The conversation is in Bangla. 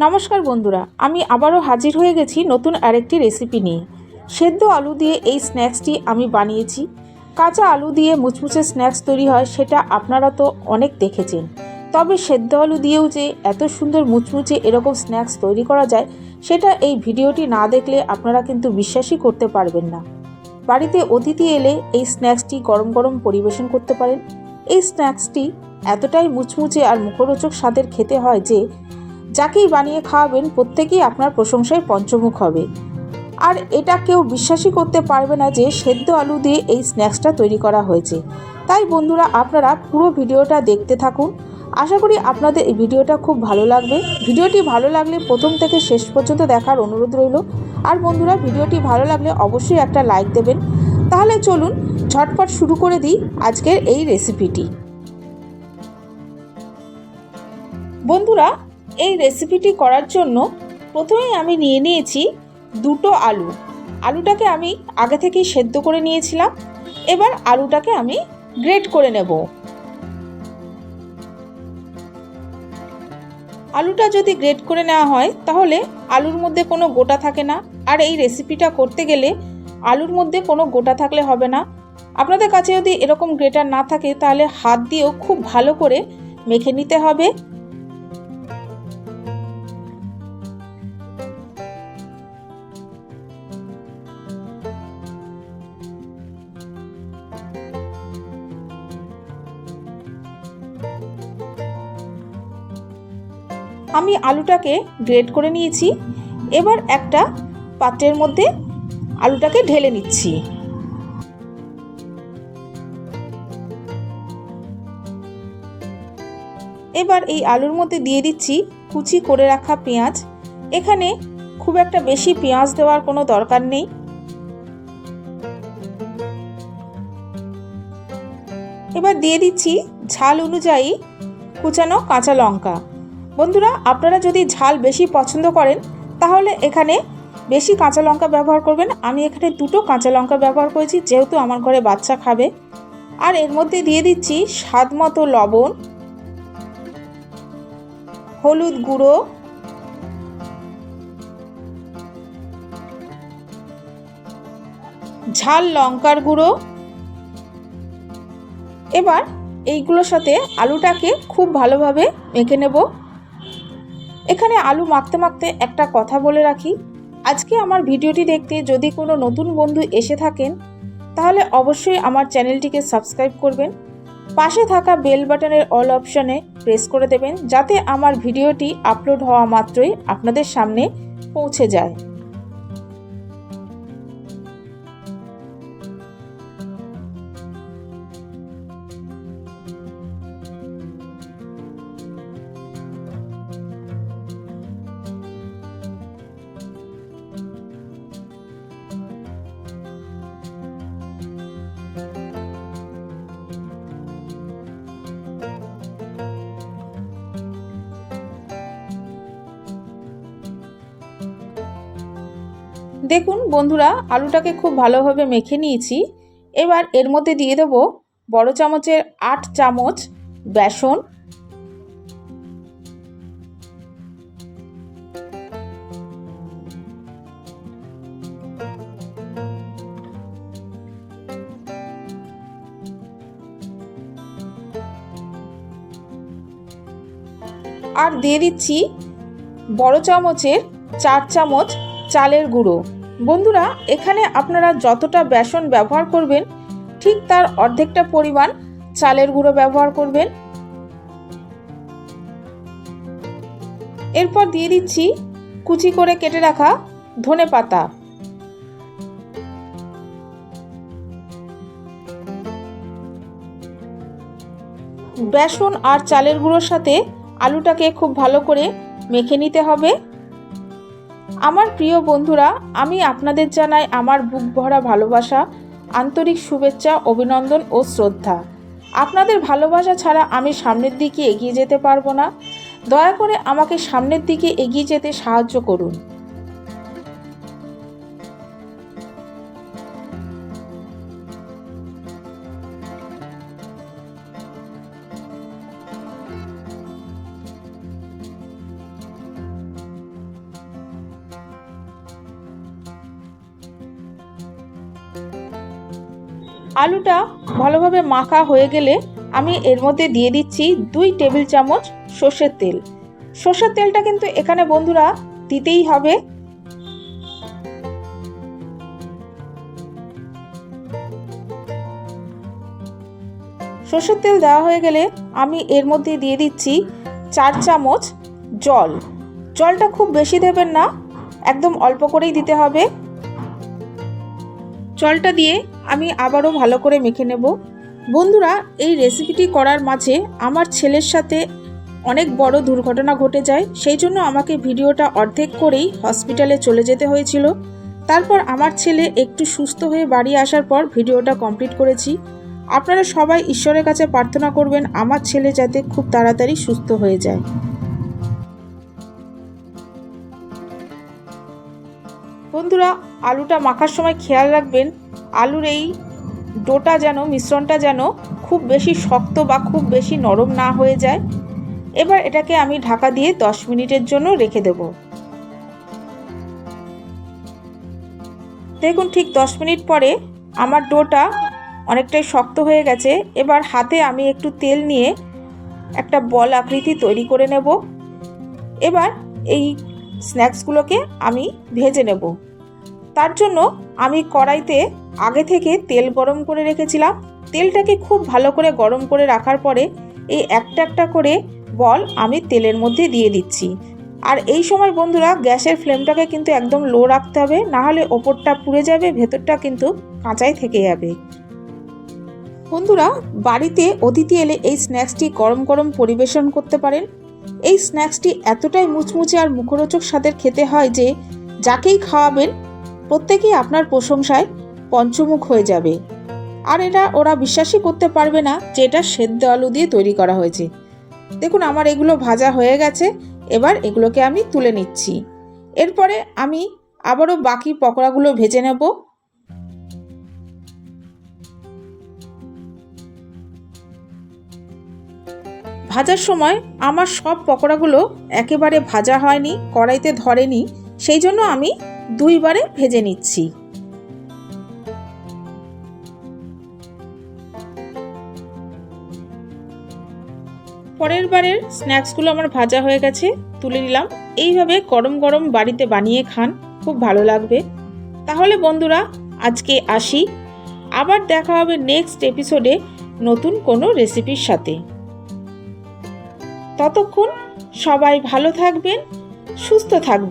নমস্কার বন্ধুরা, আমি আবারও হাজির হয়ে গেছি নতুন আরেকটি রেসিপি নিয়ে। সেদ্ধ আলু দিয়ে এই স্ন্যাক্সটি আমি বানিয়েছি। কাঁচা আলু দিয়ে মুচমুচে স্ন্যাক্স তৈরি হয়, সেটা আপনারা তো অনেক দেখেছেন। তবে সেদ্ধ আলু দিয়েও যে এত সুন্দর মুচমুচে এরকম স্ন্যাক্স তৈরি করা যায়, সেটা এই ভিডিওটি না দেখলে আপনারা কিন্তু বিশ্বাসই করতে পারবেন না। বাড়িতে অতিথি এলে এই স্ন্যাক্সটি গরম গরম পরিবেশন করতে পারেন। এই স্ন্যাক্সটি এতটাই মুচমুচে আর মুখরোচক স্বাদের খেতে হয় যে যাকেই বানিয়ে খাওয়াবেন, প্রত্যেকেই আপনার প্রশংসায় পঞ্চমুখ হবে। আর এটা কেউ বিশ্বাসই করতে পারবে না যে সেদ্ধ আলু দিয়ে এই স্ন্যাক্সটা তৈরি করা হয়েছে। তাই বন্ধুরা, আপনারা পুরো ভিডিওটা দেখতে থাকুন। আশা করি আপনাদের এই ভিডিওটা খুব ভালো লাগবে। ভিডিওটি ভালো লাগলে প্রথম থেকে শেষ পর্যন্ত দেখার অনুরোধ রইল। আর বন্ধুরা, ভিডিওটি ভালো লাগলে অবশ্যই একটা লাইক দেবেন। তাহলে চলুন, ঝটপট শুরু করে দিই আজকের এই রেসিপিটি। বন্ধুরা এই রেসিপিটি করার জন্য প্রথমেই আমি নিয়ে নিয়েছি দুটো আলু। আলুটাকে আমি আগে থেকেই সেদ্ধ করে নিয়েছিলাম। এবার আলুটাকে আমি গ্রেট করে নেব। আলুটা যদি গ্রেট করে নেওয়া হয়, তাহলে আলুর মধ্যে কোনো গোটা থাকে না। আর এই রেসিপিটা করতে গেলে আলুর মধ্যে কোনো গোটা থাকলে হবে না। আপনাদের কাছে যদি এরকম গ্রেটার না থাকে, তাহলে হাত দিয়েও খুব ভালো করে মেখে নিতে হবে। আমি আলুটাকে গ্রেড করে নিয়েছি। এবার একটা পাত্রের মধ্যে আলুটাকে ঢেলে নিচ্ছি। এবার এই আলুর মধ্যে দিয়ে দিচ্ছি কুচি করে রাখা পেঁয়াজ। এখানে খুব একটা বেশি পেঁয়াজ দেওয়ার কোনো দরকার নেই। এবার দিয়ে দিচ্ছি ঝাল অনুযায়ী কুচানো কাঁচা লঙ্কা। বন্ধুরা, আপনারা যদি ঝাল বেশি পছন্দ করেন, তাহলে এখানে বেশি কাঁচা লঙ্কা ব্যবহার করবেন। আমি এখানে দুটো কাঁচা লঙ্কা ব্যবহার করেছি, যেহেতু আমার ঘরে বাচ্চা খাবে। আর এর মধ্যে দিয়ে দিচ্ছি স্বাদ মতো লবণ, হলুদ গুঁড়ো, ঝাল লঙ্কার গুঁড়ো। এবার এইগুলোর সাথে আলুটাকে খুব ভালোভাবে মেখে নেব। এখানে আলু মাখতে মাখতে একটা কথা বলে রাখি। আজকে আমার ভিডিওটি দেখতে যদি কোনো নতুন বন্ধু এসে থাকেন, তাহলে অবশ্যই আমার চ্যানেলটিকে সাবস্ক্রাইব করবেন। পাশে থাকা বেল বাটনের অল অপশানে প্রেস করে দেবেন, যাতে আমার ভিডিওটি আপলোড হওয়া মাত্রই আপনাদের সামনে পৌঁছে যায়। দেখুন বন্ধুরা, আলুটাকে খুব ভালোভাবে মেখে নিয়েছি। এবার এর মধ্যে দিয়ে দেবো বড় চামচের আট চামচ বেসন। আর দিয়ে দিচ্ছি বড় চামচের চার চামচ চালের গুঁড়ো। বন্ধুরা, এখানে আপনারা যতটা বেসন ব্যবহার করবেন, ঠিক তার অর্ধেকটা পরিমাণ চালের গুঁড়ো ব্যবহার করবেন। এরপর দিয়ে দিচ্ছি কুচি করে কেটে রাখা ধনে পাতা। বেসন আর চালের গুঁড়োর সাথে আলুটাকে খুব ভালো করে মেখে নিতে হবে। আমার প্রিয় বন্ধুরা, আমি আপনাদের জানাই আমার বুক ভরা ভালোবাসা, আন্তরিক শুভেচ্ছা, অভিনন্দন ও শ্রদ্ধা। আপনাদের ভালোবাসা ছাড়া আমি সামনের দিকে এগিয়ে যেতে পারব না। দয়া করে আমাকে সামনের দিকে এগিয়ে যেতে সাহায্য করুন। আলুটা ভালোভাবে মাখা হয়ে গেলে আমি এর মধ্যে দিয়ে দিচ্ছি দুই টেবিল চামচ সর্ষের তেল। সর্ষের তেলটা কিন্তু এখানে বন্ধুরা দিতেই হবে। সর্ষের তেল দেওয়া হয়ে গেলে আমি এর মধ্যে দিয়ে দিচ্ছি চার চামচ জল। জলটা খুব বেশি দেবেন না, একদম অল্প করেই দিতে হবে। জলটা দিয়ে আমি আবারও ভালো করে মেখে নেব। বন্ধুরা, এই রেসিপিটি করার মাঝে আমার ছেলের সাথে অনেক বড় দুর্ঘটনা ঘটে যায়, সেই জন্য আমাকে ভিডিওটা অর্ধেক করেই হসপিটালে চলে যেতে হয়েছিল। তারপর আমার ছেলে একটু সুস্থ হয়ে বাড়ি আসার পর ভিডিওটা কমপ্লিট করেছি। আপনারা সবাই ঈশ্বরের কাছে প্রার্থনা করবেন, আমার ছেলে যাতে খুব তাড়াতাড়ি সুস্থ হয়ে যায়। বন্ধুরা, আলুটা মাখার সময় খেয়াল রাখবেন আলুর এই ডোটা যেন, মিশ্রণটা যেন খুব বেশি শক্ত বা খুব বেশি নরম না হয়ে যায়। এবার এটাকে আমি ঢাকা দিয়ে 10 মিনিটের জন্য রেখে দেব। দেখুন ঠিক 10 মিনিট পরে আমার ডোটা অনেকটাই শক্ত হয়ে গেছে। এবার হাতে আমি একটু তেল নিয়ে একটা বল আকৃতি তৈরি করে নেব। এবার এই স্ন্যাক্সগুলোকে আমি ভেজে নেব। তার জন্য আমি কড়াইতে আগে থেকে তেল গরম করে রেখেছিলাম। তেলটাকে খুব ভালো করে গরম করে রাখার পরে এই একটা একটা করে বল আমি তেলের মধ্যে দিয়ে দিচ্ছি। আর এই সময় বন্ধুরা, গ্যাসের ফ্লেমটাকে কিন্তু একদম লো রাখতে হবে না হলে ওপরটা পুড়ে যাবে, ভেতরটা কিন্তু কাঁচাই থেকে যাবে। বন্ধুরা, বাড়িতে অতিথি এলে এই স্ন্যাক্সটি গরম গরম পরিবেশন করতে পারেন। এই স্ন্যাক্সটি এতটাই মুচমুচে আর মুখরোচক স্বাদের খেতে হয় যে, যাকেই খাওয়াবেন প্রত্যেকেই আপনার প্রশংসায় পঞ্চমুখ হয়ে যাবে। আর এটা ওরা বিশ্বাসই করতে পারবে না যে এটা সেদ্ধ আলু দিয়ে তৈরি করা হয়েছে। দেখুন, আমার এগুলো ভাজা হয়ে গেছে, এবার এগুলোকে আমি তুলে নিচ্ছি। এরপরে আমি আবারও বাকি পকোড়াগুলো ভেজে নেব। ভাজার সময় আমার সব পকোড়াগুলো একেবারে ভাজা হয়নি, কড়াইতে ধরেনি, সেই জন্য আমি দুইবারে ভেজে নিচ্ছি। পরের বারের স্ন্যাক্সগুলো আমার ভাজা হয়ে গেছে, তুলে নিলাম। এইভাবে গরম গরম বাড়িতে বানিয়ে খান, খুব ভালো লাগবে। তাহলে বন্ধুরা, আজকে আসি। আবার দেখা হবে নেক্সট এপিসোডে নতুন কোনো রেসিপির সাথে। ততক্ষণ সবাই ভালো থাকবেন, সুস্থ থাকবেন।